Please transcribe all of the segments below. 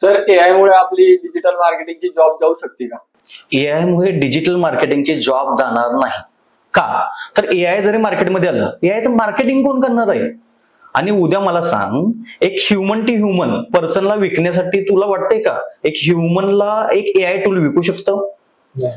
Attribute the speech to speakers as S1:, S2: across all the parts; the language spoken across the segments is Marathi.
S1: सर एआय मुळे आपली डिजिटल मार्केटिंगची जॉब जाऊ शकते का?
S2: एआय मुळे डिजिटल मार्केटिंगचे जॉब जाणार नाही. का? तर एआय जरी मार्केटमध्ये आलं एआयचं मार्केटिंग कोण करणार आहे? आणि उद्या मला सांग एक ह्युमन टू ह्युमन पर्सनला विकण्यासाठी तुला वाटतंय का? एक ह्युमनला एक एआय टूल विकू शकतं?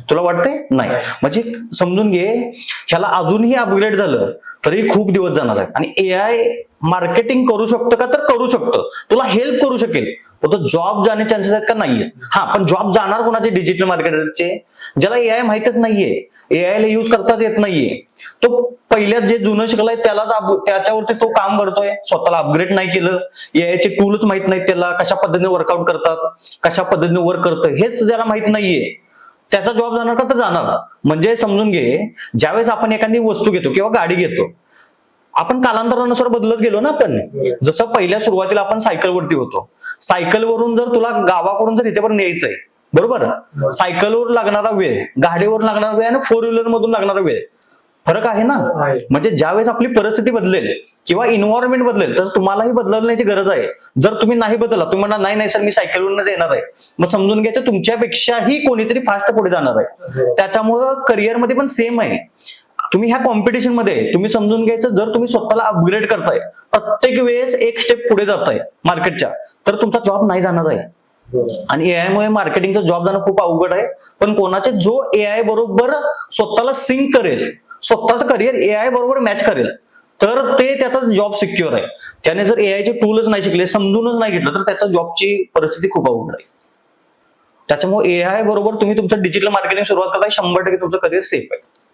S2: तुला वाटतंय? नाही.
S1: नाही.
S2: म्हणजे समजून घे ह्याला अजूनही अपग्रेड झालं तरी खूप दिवस जाणार आहे. आणि एआय मार्केटिंग करू शकतं का? तर करू शकतं. तुला हेल्प करू शकेल. फक्त जॉब जाणे चान्सेस आहेत का? नाहीये हा पण जॉब जाणार कोणाचे? डिजिटल मार्केटरचे ज्याला एआय माहितच नाहीये. एआय ला युज करताच येत नाहीये. तो पहिल्या जे जुनं शिकलाय त्यालाच त्याच्यावरती तो काम करतोय. स्वतःला अपग्रेड नाही केलं. एआयचे टूलच माहीत नाहीत त्याला. कशा पद्धतीने वर्कआउट करतात? कशा पद्धतीने वर्क करतं हेच ज्याला माहीत नाहीये. त्याचा जॉब जाणार का? तर जाणार. म्हणजे समजून घे ज्यावेळेस आपण एखादी वस्तू घेतो किंवा गाडी घेतो आपण कालांतरानुसार बदलत गेलो ना आपण. जसं पहिल्या सुरुवातीला आपण सायकलवरती होतो. सायकलवरून जर तुला गावाकडून जर इथेपर्यंत यायचंय बरोबर? सायकलवर लागणारा वेळ गाडीवर लागणारा वेळ आणि फोर व्हीलर मधून लागणारा वेळ. फरक आहे ना. म्हणजे ज्यावेळेस आपली परिस्थिती बदलेल किंवा इन्व्हायरमेंट बदलेल तर तुम्हालाही बदलण्याची गरज आहे. जर तुम्ही नाही बदलला तुम्ही म्हणा नाही नाही सर मी सायकलवरूनच येणार आहे. मग समजून घ्यायचं तुमच्यापेक्षाही कोणीतरी फास्ट पुढे जाणार आहे. त्याच्यामुळं करिअरमध्ये पण सेम आहे. तुम्ही ह्या कॉम्पिटिशनमध्ये तुम्ही समजून घ्यायचं जर तुम्ही स्वतःला अपग्रेड करताय प्रत्येक वेळेस एक स्टेप पुढे जाताय मार्केटच्या तर तुमचा जॉब नाही जाणार आहे. आणि एआय मुळे मार्केटिंगचा जॉब जाणं खूप अवघड आहे पण कोणाचे जो एआय बरोबर स्वतःला सिंक करेल स्वतःचं करिअर एआय बरोबर मॅच करेल तर ते त्याचा जॉब सिक्युअर आहे. त्याने जर एआयचे टूलच नाही शिकले समजूनच नाही घेतलं तर त्याच्या जॉबची परिस्थिती खूप अवघड आहे. त्याच्यामुळे एआय बरोबर तुम्ही तुमचं डिजिटल मार्केटिंग सुरुवात करताय शंभर टक्के तुमचं करिअर सेफ आहे.